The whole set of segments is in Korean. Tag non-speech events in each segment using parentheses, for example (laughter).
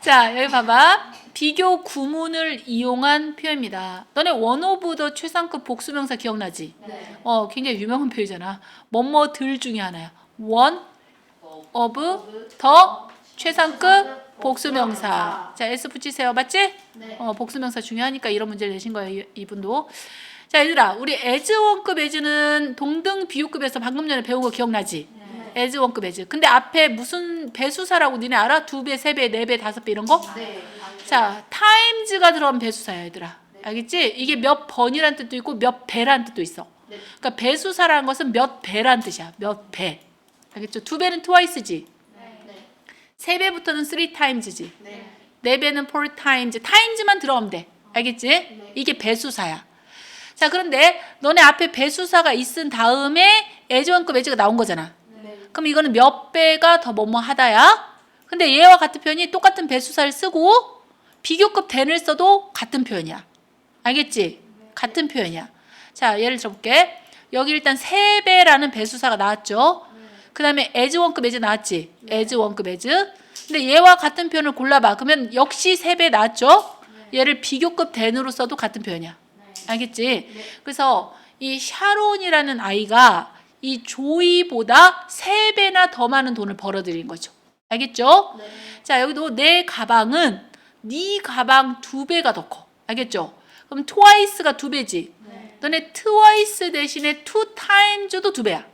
자, 여기 봐봐. 비교 구문을 이용한 표현입니다. 너네 원오브 최상급 복수명사 기억나지? 네. 어, 굉장히 유명한 표현이잖아. 뭐뭐들 중에 하나야. 원 오브 더 최상급 복수명사. 자, S 붙이세요. 맞지? 네. 어, 복수명사 중요하니까 이런 문제를 내신 거예요. 이- 이분도. 자, 얘들아. 우리 as 원급 as는 동등 비유급에서 방금 전에 배운 거 기억나지? 네. As 원급 as. 근데 앞에 무슨 배수사라고 니네 알아? 두 배, 세 배, 네 배, 다섯 배 이런 거? 네. 자, times가 들어간 배수사야, 얘들아. 알겠지? 이게 몇 번이란 뜻도 있고 몇 배란 뜻도 있어. 네. 그러니까 배수사라는 것은 몇 배란 뜻이야. 몇 배. 알겠죠? 두 배는 twice지. 네. 세 배부터는 three times지. 네. 네 배는 four times. times만 들어가면 돼. 알겠지? 이게 배수사야. 자, 그런데 너네 앞에 배수사가 있은 다음에 애지원급 애지가 나온 거잖아. 네. 그럼 이거는 몇 배가 더 뭐뭐 하다야? 근데 얘와 같은 표현이 똑같은 배수사를 쓰고 비교급 then을 써도 같은 표현이야. 알겠지? 같은 표현이야. 자, 예를 들어볼게. 여기 일단 세 배라는 배수사가 나왔죠. 그 다음에 as 원급 as 나왔지. as 원급 as. 근데 얘와 같은 표현을 골라봐. 그러면 역시 세 배 나왔죠. 얘를 비교급 then으로 써도 같은 표현이야. 알겠지? 그래서 이 샤론이라는 아이가 이 조이보다 세 배나 더 많은 돈을 벌어들인 거죠. 알겠죠? 네. 자 여기도 내 가방은 네 가방 두 배가 더 커. 알겠죠? 그럼 twice가 두 배지. 네. 너네 twice 대신에 two times도 두 배야.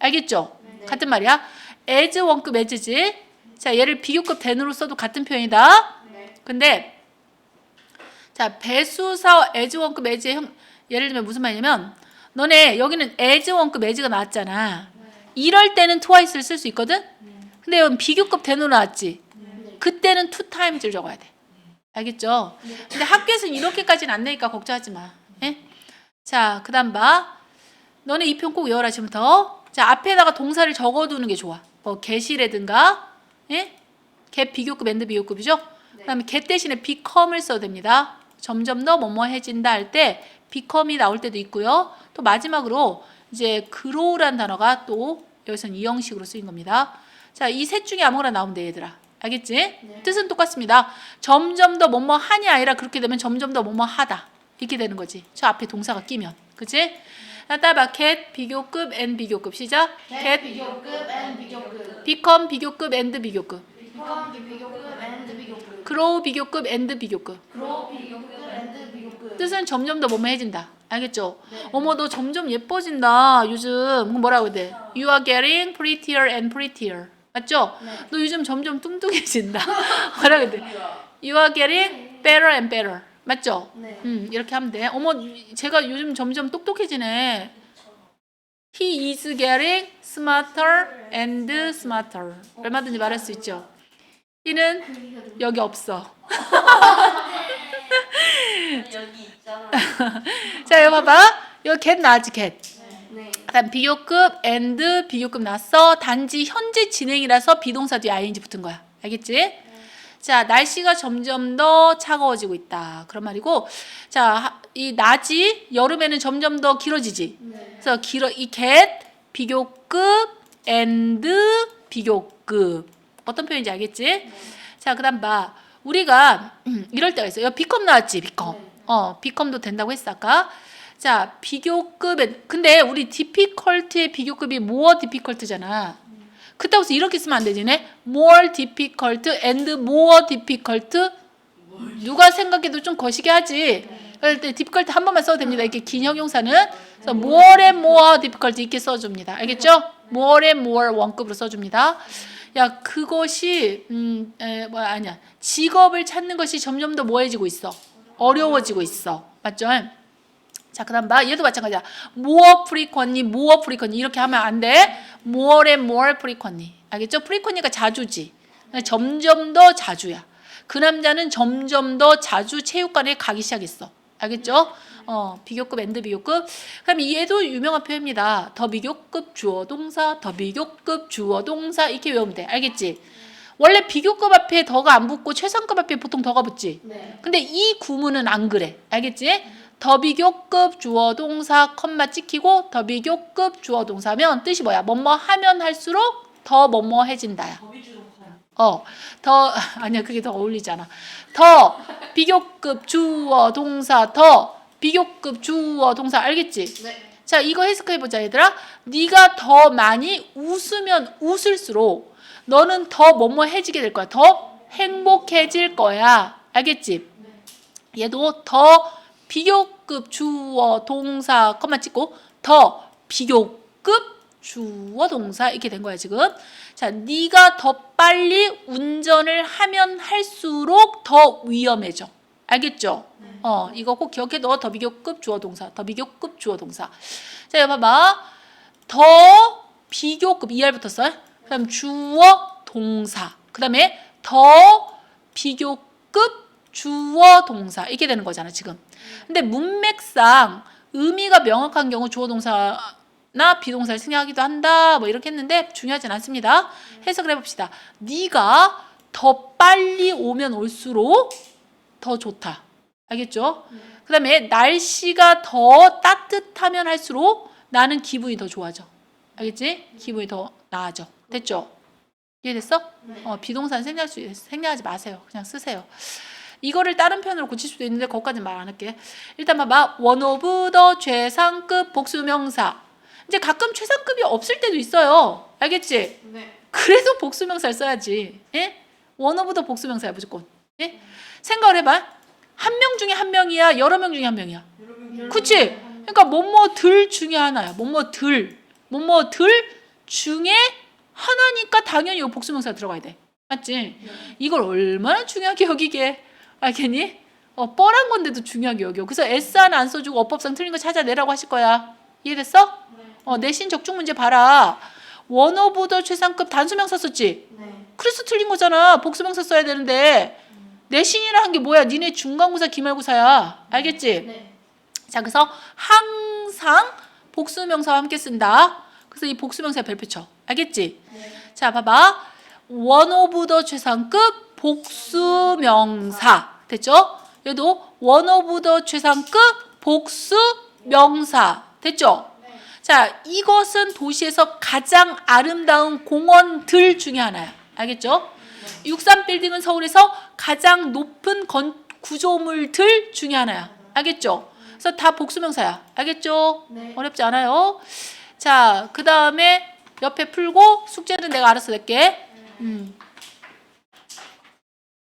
알겠죠? 네. 같은 말이야. as 원급 as지. 자 얘를 비교급 then으로 써도 같은 표현이다. 네. 근데 자 배수사 as 원급 as의 형 예를 들면 무슨 말이냐면 너네 여기는 as 원급 as가 나왔잖아. 이럴 때는 twice를 쓸 수 있거든. 근데 여기 비교급 then으로 나왔지. 네. 그때는 two times를 적어야 돼. 알겠죠? 근데 학교에서는 이렇게까지는 안 내니까 걱정하지 마. 예? 자, 그 다음 봐. 너네 이 편 꼭 외워라 지금부터. 자, 앞에다가 동사를 적어두는 게 좋아. 뭐 get이라든가, 예? get 비교급 and 비교급이죠. 그 다음에 get 대신에 become을 써도 됩니다. 점점 더 뭐뭐해진다 할 때 become이 나올 때도 있고요. 또 마지막으로 이제 grow란 단어가 또 여기서는 이 형식으로 쓰인 겁니다. 자, 이 셋 중에 아무거나 나오면 돼, 얘들아. 알겠지? 네. 뜻은 똑같습니다. 점점 더 뭐뭐 하니 아니라 그렇게 되면 점점 더 뭐뭐 하다. 이렇게 되는 거지. 저 앞에 동사가 끼면. 그치? 따봐 get 비교급 and 비교급 시작. get 비교급 and 비교급. become 비교급 and 비교급. become 비교급 and 비교급. grow 비교급 and 비교급. and 비교급. 뜻은 점점 더 뭐뭐해진다. 알겠죠? 어머 너 점점 예뻐진다. 요즘 뭐라고 해야 돼? You are getting prettier and prettier. 맞죠? 네. 너 요즘 점점 뚱뚱해진다. (laughs) 뭐라고 해야 돼? You are getting better and better. 맞죠? 네. 음, 이렇게 하면 돼. 어머, 제가 요즘 점점 똑똑해지네. He is getting smarter and smarter. 얼마든지 말할 수 있죠. he는 여기 없어. (laughs) (laughs) 여기. (laughs) 자, 여기 봐봐. 여기 get 나왔지, get. 네. 그다음 비교급 and 비교급 나왔어. 단지 현재 진행이라서 비동사 뒤에 ing 붙은 거야. 알겠지? 자, 날씨가 점점 더 차가워지고 있다. 그런 말이고, 자, 하- 이 낮이 여름에는 점점 더 길어지지. 네. 그래서 길어 이 get 비교급 and 비교급 어떤 표현인지 알겠지? 자, 그다음 봐. 우리가 (clears throat) 이럴 때가 있어요. 비컴 나왔지, 비컴. 네. 어, 비컴도 된다고 했어 아까. 자, 비교급에 근데 우리 difficult의 비교급이 more difficult잖아. 그렇다고 이렇게 쓰면 안 되지네. more difficult and more difficult. 누가 생각해도 좀 거시기 하지. 그럴 때 difficult 한 번만 써도 됩니다. 이렇게 긴 형용사는. 그래서 more and more difficult 이렇게 써줍니다. 알겠죠? more and more 원급으로 써줍니다. 야, 그것이 음, 에, 뭐 아니야. 직업을 찾는 것이 점점 더 뭐해지고 있어. 어려워지고 있어. 맞죠? 자, 그 다음 봐. 얘도 마찬가지야. more frequently, more frequently 이렇게 하면 안 돼. more and more frequently. 알겠죠? frequently가 자주지. 점점 더 자주야. 그 남자는 점점 더 자주 체육관에 가기 시작했어. 알겠죠? 어, 비교급 and 비교급. 그럼 얘도 유명한 표현입니다. 더 비교급 주어 동사, 더 비교급 주어 동사 이렇게 외우면 돼. 알겠지? 원래 비교급 앞에 더가 안 붙고 최상급 앞에 보통 더가 붙지. 네. 근데 이 구문은 안 그래. 알겠지? 더 비교급 주어 동사 컴마 찍히고 더 비교급 주어 동사면 뜻이 뭐야? 뭐뭐 하면 할수록 더 뭐뭐 해진다야. 어, 더 (laughs) 아니야 그게 더 어울리잖아. 더 비교급 주어 동사 더 비교급 주어 동사 알겠지? 네. 자 이거 해석해 보자 얘들아. 네가 더 많이 웃으면 웃을수록 너는 더 뭐뭐 해지게 될 거야. 더 행복해질 거야. 알겠지? 얘도 더 비교급 주어 동사 컴마 찍고 더 비교급 주어 동사 이렇게 된 거야 지금. 자, 네가 더 빨리 운전을 하면 할수록 더 위험해져. 알겠죠? 어, 이거 꼭 기억해 둬. 더 비교급 주어 동사. 더 비교급 주어 동사. 자, 여기 봐봐. 더 비교급 ER 붙었어요. 그 다음 주어 동사. 그 다음에 더 비교급 주어 동사. 이렇게 되는 거잖아, 지금. 근데 문맥상 의미가 명확한 경우 주어 동사나 비동사를 승용하기도 한다. 뭐 이렇게 했는데 중요하진 않습니다. 해석을 해봅시다. 네가 더 빨리 오면 올수록 더 좋다. 알겠죠? 그 다음에 날씨가 더 따뜻하면 할수록 나는 기분이 더 좋아져. 알겠지? 기분이 더 나아져. 됐죠? 이해됐어? 네. 어, 비동사는 생략할 수, 생략하지 마세요. 그냥 쓰세요. 이거를 다른 표현으로 고칠 수도 있는데 거기까지 말 안 할게. 일단 봐봐. one of the 최상급 복수명사. 이제 가끔 최상급이 없을 때도 있어요. 알겠지? 네. 그래도 복수명사를 써야지. 예? one of the 복수명사야 무조건. 예? 생각을 해봐. 한 명 중에 한 명이야. 여러 명 중에 한 명이야. 그치? 그러니까 뭐뭐들 중에 하나야. 뭐뭐들. 뭐뭐들 중에 하나니까 당연히 이 복수명사 들어가야 돼. 맞지? 이걸 얼마나 중요하게 여기게. 알겠니? 어, 뻔한 건데도 중요하게 여겨. 그래서 S 하나 안 써주고 어법상 틀린 거 찾아내라고 하실 거야. 이해됐어? 어, 내신 적중 문제 봐라. 원어보더 최상급 단수명사 썼지? 네. 그래서 틀린 거잖아. 복수명사 써야 되는데. 내신이라는 게 뭐야? 니네 중간고사, 기말고사야. 알겠지? 네. 자, 그래서 항상 복수명사와 함께 쓴다. 그래서 이 복수명사 별표 쳐. 알겠지? 네. 자, 봐봐. 원 오브 더 최상급 복수명사. 됐죠? 얘도 원 오브 더 최상급 복수명사. 됐죠? 네. 자, 이것은 도시에서 가장 아름다운 공원들 중에 하나야. 알겠죠? 63 빌딩은 서울에서 가장 높은 건 구조물들 중에 하나야. 알겠죠? 그래서 다 복수명사야. 알겠죠? 네. 어렵지 않아요. 자, 그 다음에 옆에 풀고 숙제는 내가 알아서 낼게. 음.